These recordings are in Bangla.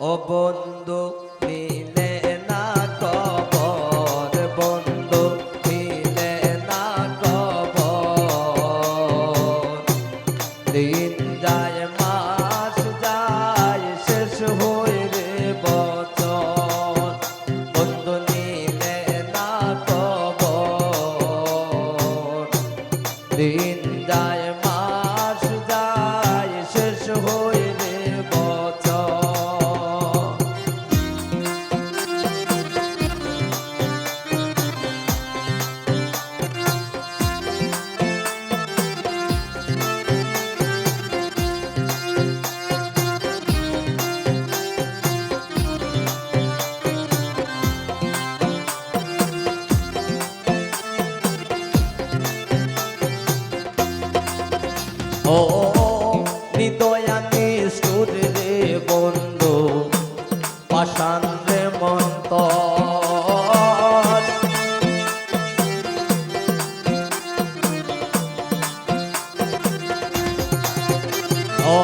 ও বন্ধু ও হৃদয়া নিষ্ঠুর রে মন্ত ও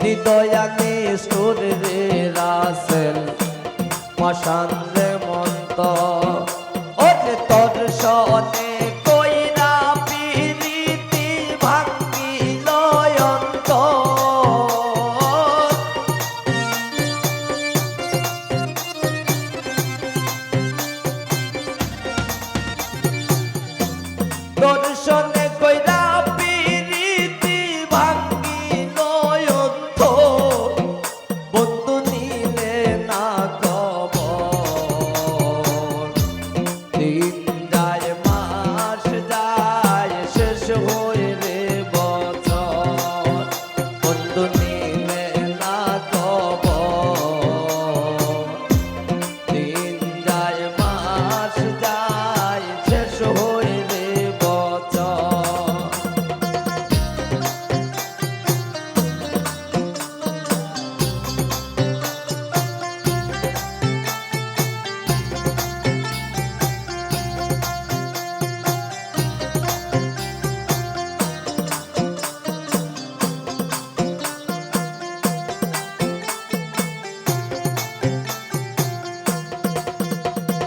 হৃদয়া নিষ্ঠুর রে মন্ত ও তোর সনে দর্শন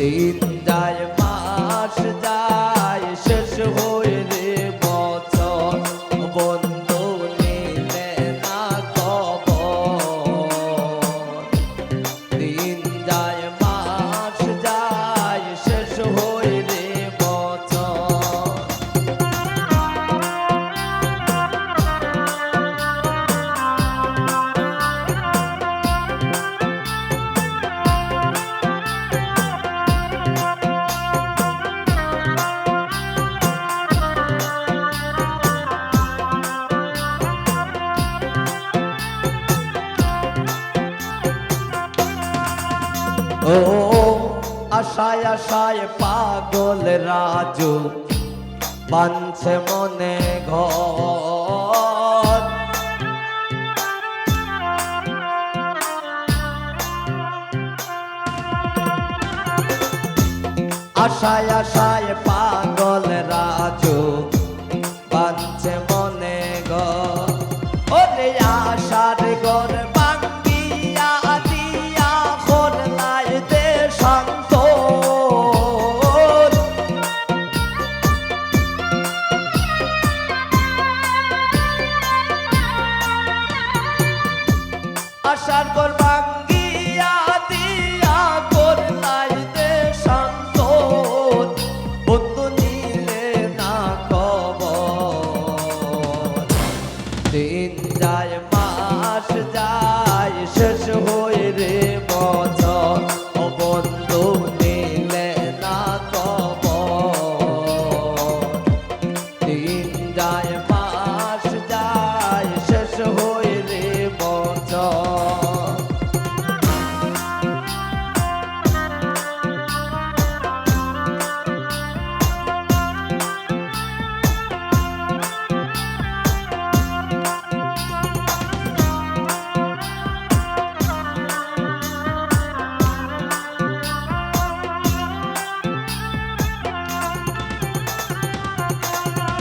State ও আশায় আশায় পাগল রাজু বানছে মনে ঘর। আশায় আশায় পা আশার কর ভাঙ্গিয়া দিয়া করলাই যায় মাস যায়